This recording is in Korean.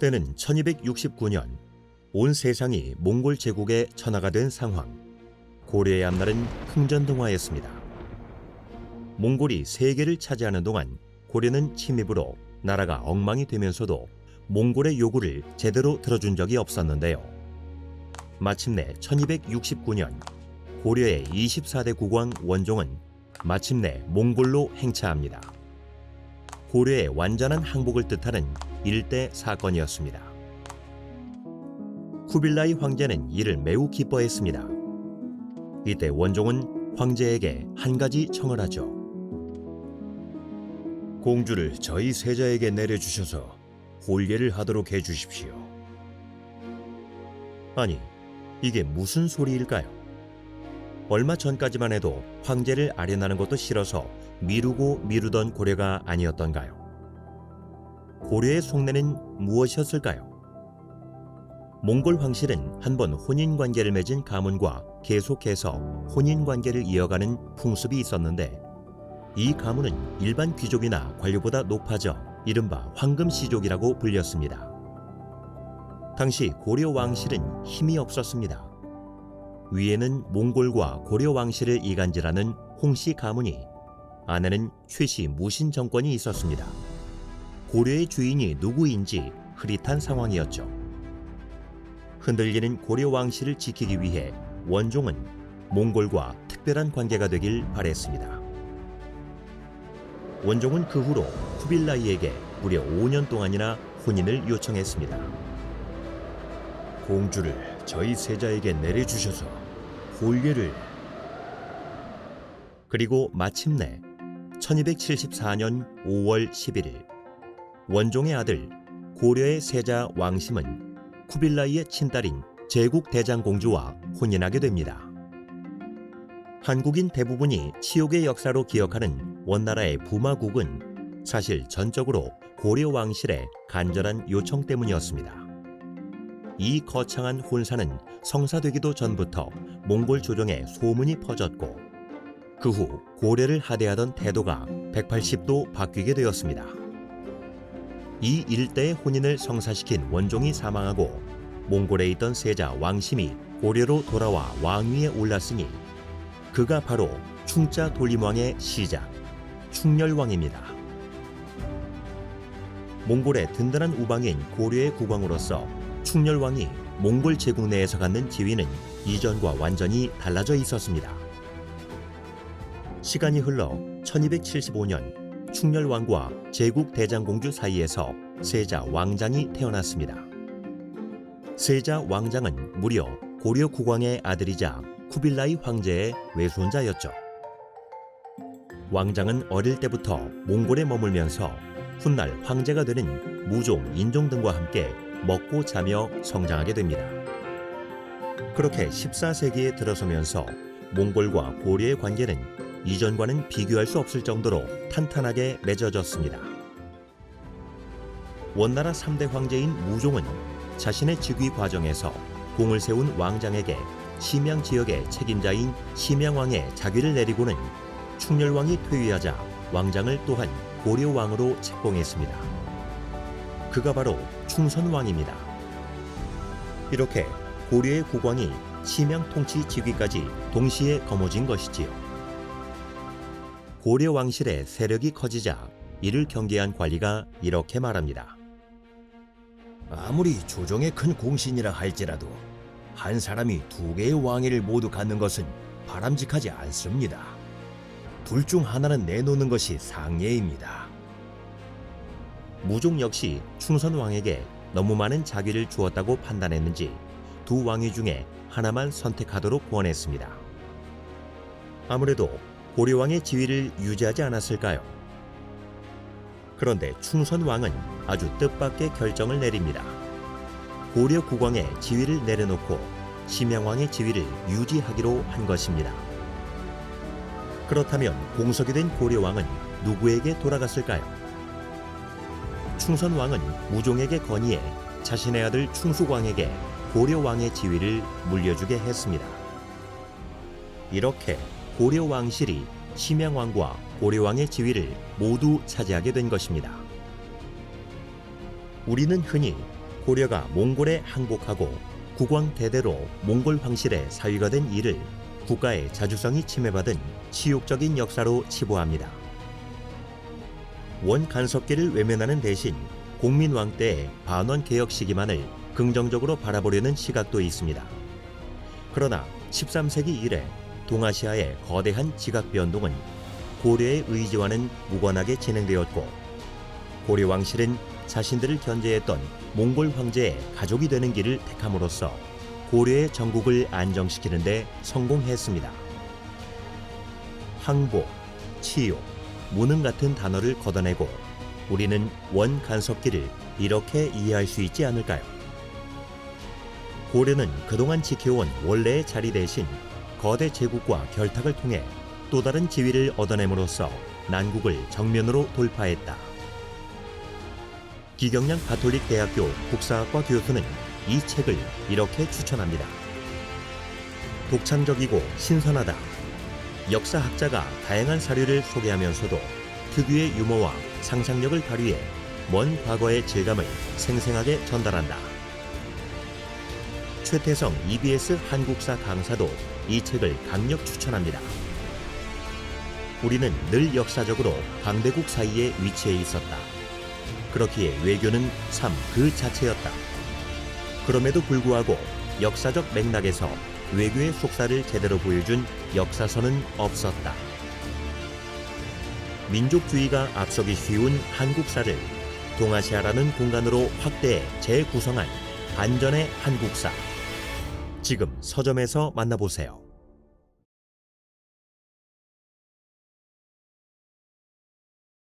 때는 1269년 온 세상이 몽골 제국의 천하가 된 상황. 고려의 앞날은 흥전등화였습니다. 몽골이 세계를 차지하는 동안 고려는 침입으로 나라가 엉망이 되면서도 몽골의 요구를 제대로 들어준 적이 없었는데요. 마침내 1269년 고려의 24대 국왕 원종은 마침내 몽골로 행차합니다. 고려의 완전한 항복을 뜻하는 일대 사건이었습니다. 쿠빌라이 황제는 이를 매우 기뻐했습니다. 이때 원종은 황제에게 한 가지 청을 하죠. 공주를 저희 세자에게 내려주셔서 홀례를 하도록 해주십시오. 아니, 이게 무슨 소리일까요? 얼마 전까지만 해도 황제를 아련하는 것도 싫어서 미루고 미루던 고려가 아니었던가요? 고려의 속내는 무엇이었을까요? 몽골 황실은 한번 혼인 관계를 맺은 가문과 계속해서 혼인 관계를 이어가는 풍습이 있었는데 이 가문은 일반 귀족이나 관료보다 높아져 이른바 황금시족이라고 불렸습니다. 당시 고려 왕실은 힘이 없었습니다. 위에는 몽골과 고려 왕실을 이간질하는 홍씨 가문이 아내는 최씨 무신 정권이 있었습니다. 고려의 주인이 누구인지 흐릿한 상황이었죠. 흔들리는 고려 왕실을 지키기 위해 원종은 몽골과 특별한 관계가 되길 바랬습니다. 원종은 그 후로 쿠빌라이에게 무려 5년 동안이나 혼인을 요청했습니다. 공주를 저희 세자에게 내려주셔서 홀례를 그리고 마침내 1274년 5월 11일 원종의 아들 고려의 세자 왕심은 쿠빌라이의 친딸인 제국 대장공주와 혼인하게 됩니다. 한국인 대부분이 치욕의 역사로 기억하는 원나라의 부마국은 사실 전적으로 고려 왕실의 간절한 요청 때문이었습니다. 이 거창한 혼사는 성사되기도 전부터 몽골 조정에 소문이 퍼졌고 그 후 고려를 하대하던 태도가 180도 바뀌게 되었습니다. 이 일대의 혼인을 성사시킨 원종이 사망하고 몽골에 있던 세자 왕심이 고려로 돌아와 왕위에 올랐으니 그가 바로 충자 돌림왕의 시작 충렬왕입니다. 몽골의 든든한 우방인 고려의 국왕으로서 충렬왕이 몽골 제국 내에서 갖는 지위는 이전과 완전히 달라져 있었습니다. 시간이 흘러 1275년 충렬왕과 제국 대장공주 사이에서 세자 왕장이 태어났습니다. 세자 왕장은 무려 고려 국왕의 아들이자 쿠빌라이 황제의 외손자였죠. 왕장은 어릴 때부터 몽골에 머물면서 훗날 황제가 되는 무종, 인종 등과 함께 먹고 자며 성장하게 됩니다. 그렇게 14세기에 들어서면서 몽골과 고려의 관계는 이전과는 비교할 수 없을 정도로 탄탄하게 맺어졌습니다. 원나라 3대 황제인 무종은 자신의 즉위 과정에서 공을 세운 왕장에게 심양 지역의 책임자인 심양왕의 자귀를 내리고는 충렬왕이 퇴위하자 왕장을 또한 고려왕으로 책봉했습니다. 그가 바로 충선왕입니다. 이렇게 고려의 국왕이 심양 통치 직위까지 동시에 거머쥔 것이지요. 고려 왕실의 세력이 커지자 이를 경계한 관리가 이렇게 말합니다. 아무리 조정의 큰 공신이라 할지라도 한 사람이 두 개의 왕위를 모두 갖는 것은 바람직하지 않습니다. 둘 중 하나는 내놓는 것이 상례입니다. 무종 역시 충선 왕에게 너무 많은 자기를 주었다고 판단했는지 두 왕위 중에 하나만 선택하도록 권했습니다. 아무래도 고려왕의 지위를 유지하지 않았을까요? 그런데 충선왕은 아주 뜻밖의 결정을 내립니다. 고려 국왕의 지위를 내려놓고 심양왕의 지위를 유지하기로 한 것입니다. 그렇다면 공석이 된 고려왕은 누구에게 돌아갔을까요? 충선왕은 무종에게 건의해 자신의 아들 충숙왕에게 고려왕의 지위를 물려주게 했습니다. 이렇게 고려 왕실이 심양왕과 고려왕의 지위를 모두 차지하게 된 것입니다. 우리는 흔히 고려가 몽골에 항복하고 국왕 대대로 몽골 황실의 사위가 된 이를 국가의 자주성이 침해받은 치욕적인 역사로 치부합니다. 원 간섭기를 외면하는 대신 공민왕 때의 반원 개혁 시기만을 긍정적으로 바라보려는 시각도 있습니다. 그러나 13세기 이래 동아시아의 거대한 지각 변동은 고려의 의지와는 무관하게 진행되었고 고려 왕실은 자신들을 견제했던 몽골 황제의 가족이 되는 길을 택함으로써 고려의 전국을 안정시키는 데 성공했습니다. 항복, 치욕, 무능 같은 단어를 걷어내고 우리는 원 간섭기를 이렇게 이해할 수 있지 않을까요? 고려는 그동안 지켜온 원래의 자리 대신 거대 제국과 결탁을 통해 또 다른 지위를 얻어냄으로써 난국을 정면으로 돌파했다. 기경양 가톨릭 대학교 국사학과 교수는 이 책을 이렇게 추천합니다. 독창적이고 신선하다. 역사학자가 다양한 사료를 소개하면서도 특유의 유머와 상상력을 발휘해 먼 과거의 질감을 생생하게 전달한다. 최태성 EBS 한국사 강사도 이 책을 강력 추천합니다. 우리는 늘 역사적으로 강대국 사이에 위치해 있었다. 그렇기에 외교는 삶그 자체였다. 그럼에도 불구하고 역사적 맥락에서 외교의 속사를 제대로 보여준 역사서는 없었다. 민족주의가 앞서기 쉬운 한국사를 동아시아라는 공간으로 확대해 재구성한 반전의 한국사. 지금 서점에서 만나보세요.